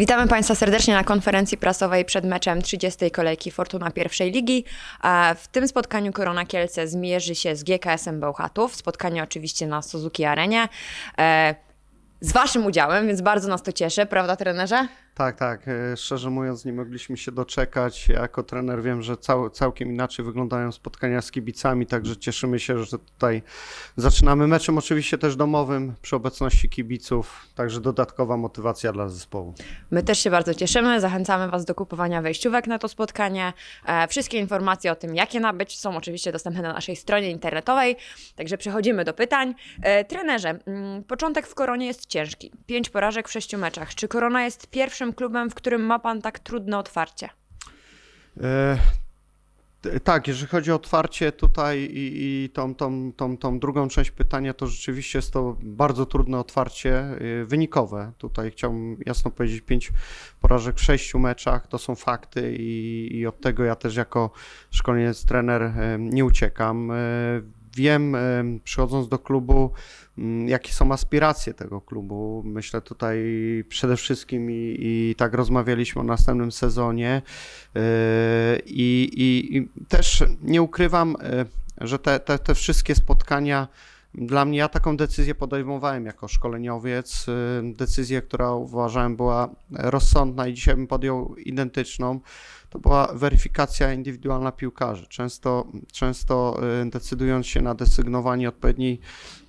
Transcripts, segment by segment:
Witamy Państwa serdecznie na konferencji prasowej przed meczem 30. kolejki Fortuna pierwszej ligi. W tym spotkaniu Korona Kielce zmierzy się z GKS-em Bełchatów. Spotkanie oczywiście na Suzuki Arenie. E, Z Waszym udziałem, więc bardzo nas to cieszy, prawda trenerze? Tak, tak. e, Szczerze mówiąc, nie mogliśmy się doczekać. Ja jako trener wiem, że cał, całkiem inaczej wyglądają spotkania z kibicami, także cieszymy się, że tutaj zaczynamy meczem, oczywiście też domowym, przy obecności kibiców, także dodatkowa motywacja dla zespołu. My też się bardzo cieszymy. Zachęcamy Was do kupowania wejściówek na to spotkanie. E, Wszystkie informacje o tym, jakie nabyć, są oczywiście dostępne na naszej stronie internetowej. Także przechodzimy do pytań. E, Trenerze, mm, początek w Koronie jest ciężki. Pięć porażek w sześciu meczach. Czy Korona jest pierwszym klubem, w którym ma Pan tak trudne otwarcie? E, Tak, jeżeli chodzi o otwarcie tutaj i, i tą, tą, tą, tą drugą część pytania, to rzeczywiście jest to bardzo trudne otwarcie y, wynikowe. Tutaj chciałbym jasno powiedzieć, pięć porażek w sześciu meczach, to są fakty i, i od tego ja też jako szkoleniec, trener e, nie uciekam. E, Wiem, e, przychodząc do klubu, mm, jakie są aspiracje tego klubu. Myślę tutaj przede wszystkim i, i tak rozmawialiśmy o następnym sezonie. Yy, I, i, I też nie ukrywam, yy, że te, te, te wszystkie spotkania dla mnie, ja taką decyzję podejmowałem jako szkoleniowiec, yy, decyzję, która uważałem była rozsądna i dzisiaj bym podjął identyczną. To była weryfikacja indywidualna piłkarzy. Często, często yy, decydując się na desygnowanie odpowiedniej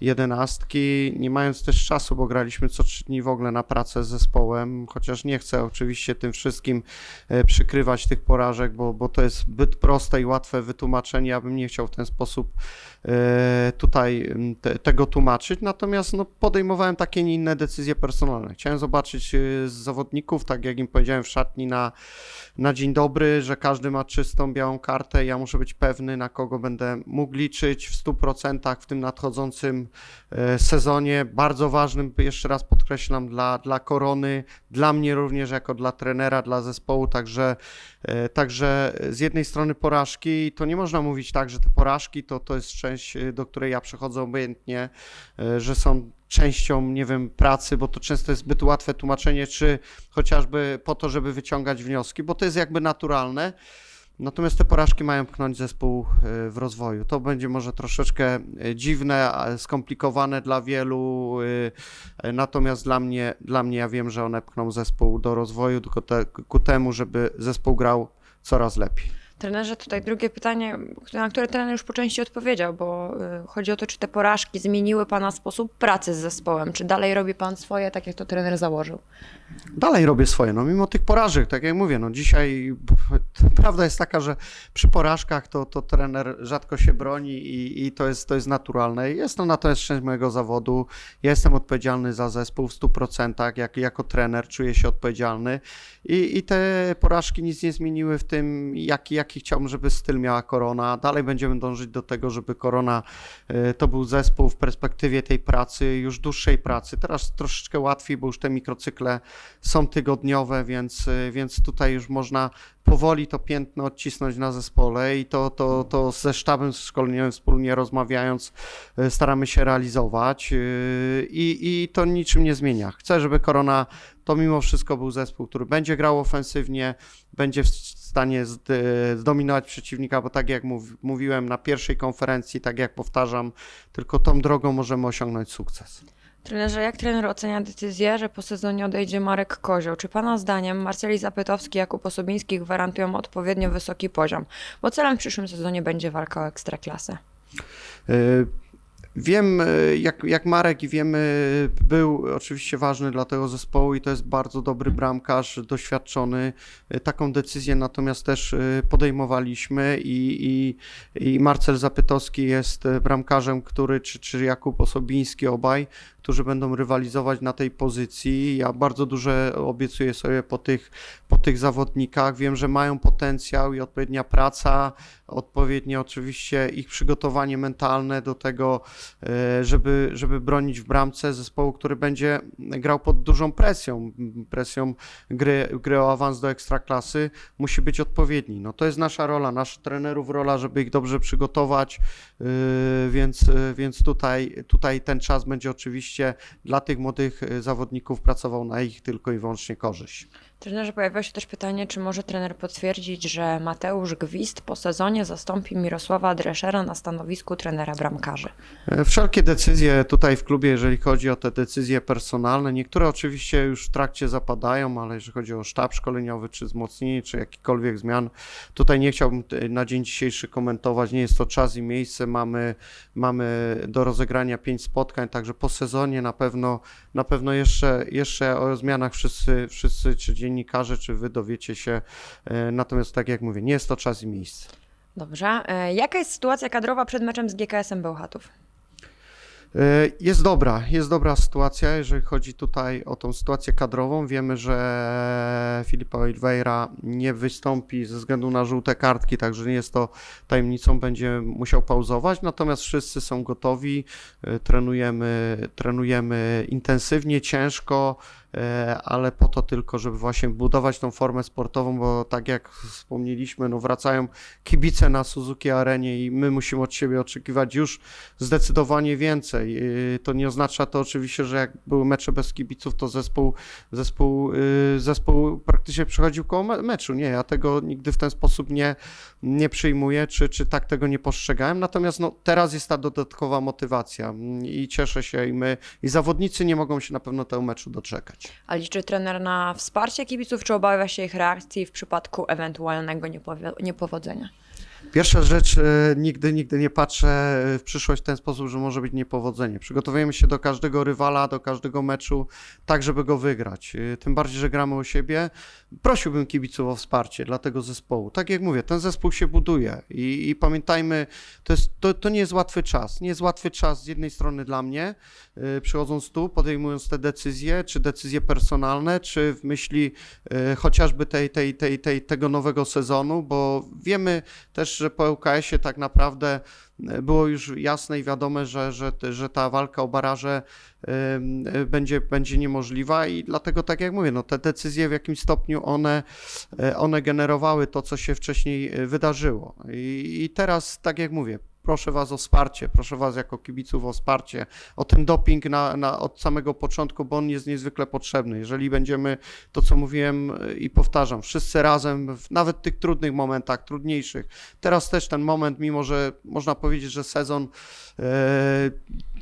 jedenastki, nie mając też czasu, bo graliśmy co trzy dni w ogóle na pracę z zespołem, chociaż nie chcę oczywiście tym wszystkim e, przykrywać tych porażek, bo, bo to jest zbyt proste i łatwe wytłumaczenie. Ja bym nie chciał w ten sposób tutaj m, te, tego tłumaczyć. Natomiast no, podejmowałem takie nie inne decyzje personalne. Chciałem zobaczyć e, z zawodników, tak jak im powiedziałem w szatni na, na dzień dobry, że każdy ma czystą białą kartę. Ja muszę być pewny, na kogo będę mógł liczyć w 100% w tym nadchodzącym e, sezonie. Bardzo ważnym, jeszcze raz podkreślam, dla, dla korony, dla mnie również jako dla trenera, dla zespołu. Także, e, także z jednej strony porażki, to nie można mówić tak, że te porażki to, to jest część, e, do której ja przechodzę obojętnie, e, że są częścią, nie wiem, pracy, bo to często jest zbyt łatwe tłumaczenie, czy chociażby po to, żeby wyciągać wnioski, bo to jest jakby naturalne. Natomiast te porażki mają pchnąć zespół e, w rozwoju. To będzie może troszeczkę e, dziwne, skomplikowane dla wielu, natomiast dla mnie, dla mnie ja wiem, że one pchną zespół do rozwoju, tylko te, ku temu, żeby zespół grał coraz lepiej. Trenerze, tutaj drugie pytanie, na które trener już po części odpowiedział, bo y, chodzi o to, czy te porażki zmieniły Pana sposób pracy z zespołem, czy dalej robi Pan swoje, tak jak to trener założył? Dalej robię swoje, no mimo tych porażek, tak jak mówię, no dzisiaj prawda jest taka, że przy porażkach to, to trener rzadko się broni i, i to, jest, to jest naturalne. Jest to natomiast część mojego zawodu. Ja jestem odpowiedzialny za zespół w 100%, jak, jako trener czuję się odpowiedzialny i, i te porażki nic nie zmieniły w tym, jaki, jaki chciałbym, żeby styl miała Korona. Dalej będziemy dążyć do tego, żeby Korona e, to był zespół w perspektywie tej pracy, już dłuższej pracy. Teraz troszeczkę łatwiej, bo już te mikrocykle są tygodniowe, więc, y, więc tutaj już można powoli to piętno odcisnąć na zespole i to, to, to ze sztabem szkoleniowym wspólnie rozmawiając y, staramy się realizować y, i, i to niczym nie zmienia. Chcę, żeby Korona to mimo wszystko był zespół, który będzie grał ofensywnie, będzie w stanie zd- zdominować przeciwnika, bo tak jak mów, mówiłem na pierwszej konferencji, tak jak powtarzam, tylko tą drogą możemy osiągnąć sukces. Trenerze, jak trener ocenia decyzję, że po sezonie odejdzie Marek Kozioł? Czy Pana zdaniem Marceli Zapytowski i Jakub Osobiński gwarantują odpowiednio wysoki poziom? Bo celem w przyszłym sezonie będzie walka o ekstraklasę. Y, Wiem, y, jak, jak Marek i wiemy, był oczywiście ważny dla tego zespołu i to jest bardzo dobry bramkarz, doświadczony. Y, Taką decyzję natomiast też podejmowaliśmy i, i, i Marcel Zapytowski jest bramkarzem, który, czy, czy Jakub Osobiński, obaj, którzy będą rywalizować na tej pozycji. Ja bardzo duże obiecuję sobie po tych, po tych zawodnikach. Wiem, że mają potencjał i odpowiednia praca, odpowiednie oczywiście ich przygotowanie mentalne do tego, e, żeby, żeby bronić w bramce zespołu, który będzie grał pod dużą presją, presją gry, gry o awans do ekstraklasy, musi być odpowiedni. No to jest nasza rola, naszych trenerów rola, żeby ich dobrze przygotować, yy, więc, yy, więc tutaj, tutaj ten czas będzie oczywiście dla tych młodych yy, zawodników pracował na ich tylko i wyłącznie korzyść. Trenerze, pojawiło się też pytanie, czy może trener potwierdzić, że Mateusz Gwist po sezonie zastąpi Mirosława Dreszera na stanowisku trenera bramkarzy. E, Wszelkie decyzje tutaj w klubie, jeżeli chodzi o te decyzje personalne, niektóre oczywiście już w trakcie zapadają, ale jeżeli chodzi o sztab szkoleniowy, czy wzmocnienie, czy jakikolwiek zmian, tutaj nie chciałbym te- na dzień dzisiejszy komentować. Nie jest to czas i miejsce. Mamy, mamy do rozegrania pięć spotkań, także po sezonie na pewno, na pewno jeszcze, jeszcze o zmianach wszyscy, wszyscy, czy dziennikarze, czy wy dowiecie się. E, Natomiast tak jak mówię, nie jest to czas i miejsce. Dobrze. E, Jaka jest sytuacja kadrowa przed meczem z GKS-em Bełchatów? E, Jest dobra, jest dobra sytuacja, jeżeli chodzi tutaj o tą sytuację kadrową. Wiemy, że Filipa Oliveira nie wystąpi ze względu na żółte kartki, także nie jest to tajemnicą, będzie musiał pauzować. Natomiast wszyscy są gotowi, e, trenujemy, trenujemy intensywnie, ciężko, ale po to tylko, żeby właśnie budować tą formę sportową, bo tak jak wspomnieliśmy, no wracają kibice na Suzuki Arenie i my musimy od siebie oczekiwać już zdecydowanie więcej. Yy, To nie oznacza to oczywiście, że jak były mecze bez kibiców, to zespół, zespół, yy, zespół praktycznie przechodził koło me- meczu. Nie, ja tego nigdy w ten sposób nie, nie przyjmuję, czy, czy tak tego nie postrzegałem. Natomiast no, teraz jest ta dodatkowa motywacja mm, i cieszę się i my, i zawodnicy nie mogą się na pewno tego meczu doczekać. A liczy trener na wsparcie kibiców, czy obawia się ich reakcji w przypadku ewentualnego niepowodzenia? Pierwsza rzecz, e, nigdy, nigdy nie patrzę w przyszłość w ten sposób, że może być niepowodzenie. Przygotowujemy się do każdego rywala, do każdego meczu, tak żeby go wygrać. E, Tym bardziej, że gramy u siebie. Prosiłbym kibiców o wsparcie dla tego zespołu. Tak jak mówię, ten zespół się buduje i, i pamiętajmy, to, jest, to, to nie jest łatwy czas. Nie jest łatwy czas z jednej strony dla mnie, e, przychodząc tu, podejmując te decyzje, czy decyzje personalne, czy w myśli chociażby tej, tej, tej, tej, tego nowego sezonu, bo wiemy też, że po ŁKS-ie tak naprawdę e, było już jasne i wiadome, że, że, że ta walka o baraże e, będzie, będzie niemożliwa i dlatego, tak jak mówię, no, te decyzje w jakimś stopniu one, e, one generowały to, co się wcześniej wydarzyło. I, I teraz, tak jak mówię, proszę Was o wsparcie, proszę Was jako kibiców o wsparcie, o ten doping na, na, od samego początku, bo on jest niezwykle potrzebny. Jeżeli będziemy, to co mówiłem i powtarzam, wszyscy razem, w nawet tych trudnych momentach, trudniejszych, teraz też ten moment, mimo że można powiedzieć, że sezon e,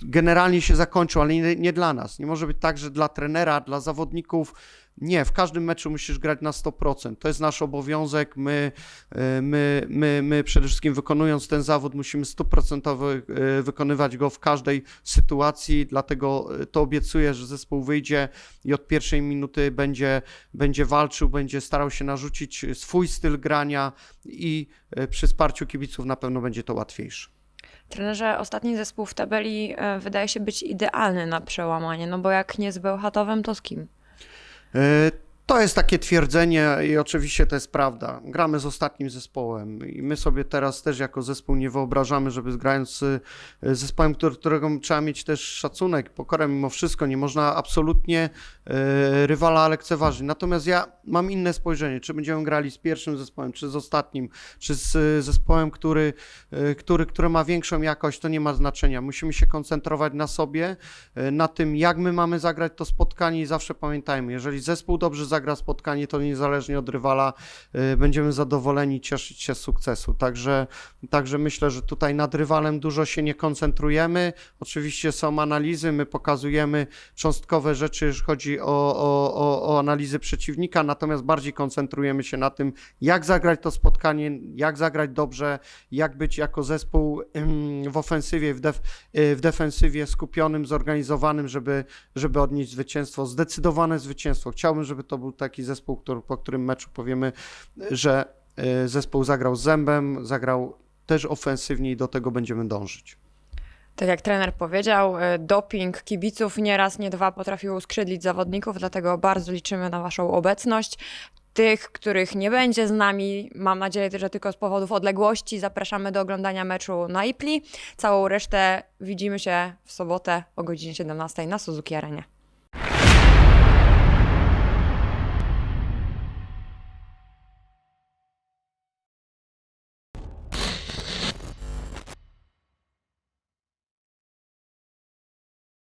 generalnie się zakończył, ale nie, nie dla nas. Nie może być tak, że dla trenera, dla zawodników, nie, w każdym meczu musisz grać na 100%. To jest nasz obowiązek. My, e, my, my, my przede wszystkim wykonując ten zawód musimy 100% e, wykonywać go w każdej sytuacji, dlatego e, to obiecuję, że zespół wyjdzie i od pierwszej minuty będzie, będzie walczył, będzie starał się narzucić swój styl grania i przy wsparciu kibiców na pewno będzie to łatwiejsze. Trenerze, ostatni zespół w tabeli wydaje się być idealny na przełamanie, no bo jak nie z Bełchatowem, to z kim? E, To jest takie twierdzenie i oczywiście to jest prawda. Gramy z ostatnim zespołem i my sobie teraz też jako zespół nie wyobrażamy, żeby grając z z zespołem, który, którego trzeba mieć też szacunek, pokorę mimo wszystko. Nie można absolutnie e, rywala lekceważyć. Natomiast ja mam inne spojrzenie, czy będziemy grali z pierwszym zespołem, czy z ostatnim, czy z zespołem, który, który, który ma większą jakość, to nie ma znaczenia. Musimy się koncentrować na sobie, na tym, jak my mamy zagrać to spotkanie i zawsze pamiętajmy, jeżeli zespół dobrze zagra spotkanie, to niezależnie od rywala e, będziemy zadowoleni, cieszyć się z sukcesu. Także, także myślę, że tutaj nad rywalem dużo się nie koncentrujemy. Oczywiście są analizy, my pokazujemy cząstkowe rzeczy, jeżeli chodzi o, o, o, o analizy przeciwnika, natomiast bardziej koncentrujemy się na tym, jak zagrać to spotkanie, jak zagrać dobrze, jak być jako zespół w ofensywie, w, def, y, w defensywie skupionym, zorganizowanym, żeby, żeby odnieść zwycięstwo, zdecydowane zwycięstwo. Chciałbym, żeby to był taki zespół, który, po którym meczu powiemy, że y, zespół zagrał z zębem, zagrał też ofensywnie i do tego będziemy dążyć. Tak jak trener powiedział, e, doping kibiców nie raz, nie dwa potrafił uskrzydlić zawodników, dlatego bardzo liczymy na Waszą obecność. Tych, których nie będzie z nami, mam nadzieję, że tylko z powodów odległości, zapraszamy do oglądania meczu na Ipli. Całą resztę widzimy się w sobotę o godzinie 17 na Suzuki Arenie.